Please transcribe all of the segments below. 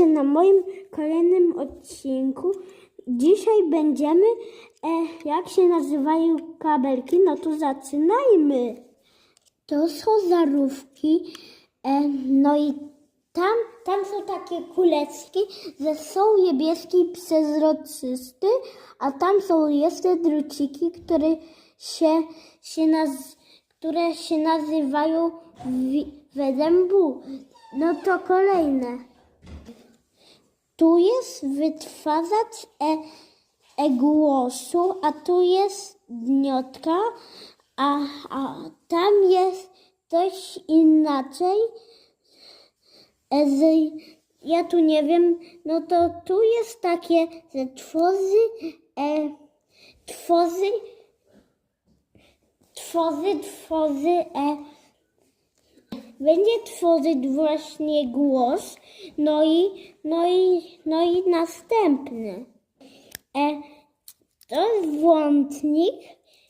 witajcie na moim kolejnym odcinku. Dzisiaj będziemy, e, jak się nazywają kabelki, no to zaczynajmy. To są zarówki, e, no i tam, tam są takie kuleczki, że są niebieskie i przezroczyste, a tam są jeszcze druciki, które się, się, naz, które się nazywają wedębu. No to kolejne. Tu jest wytwarzać e, e głosu, a tu jest dniotka, a, a tam jest coś inaczej. E, z, ja tu nie wiem, no to tu jest takie, że tworzy, e, tworzy, tworzy, tworzy, e, będzie tworzyć właśnie głos, no i, no i, no i następny. E, to jest włącznik.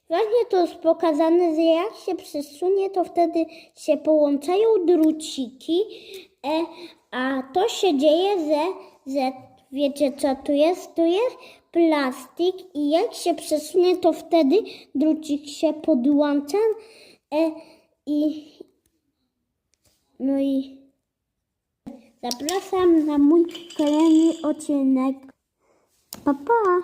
Właśnie to jest pokazane, że jak się przesunie, to wtedy się połączają druciki, e, a to się dzieje, że, że wiecie co tu jest? Tu jest plastik i jak się przesunie, to wtedy drucik się podłącza e, i, no i zapraszam na mój kolejny odcinek. Pa, pa!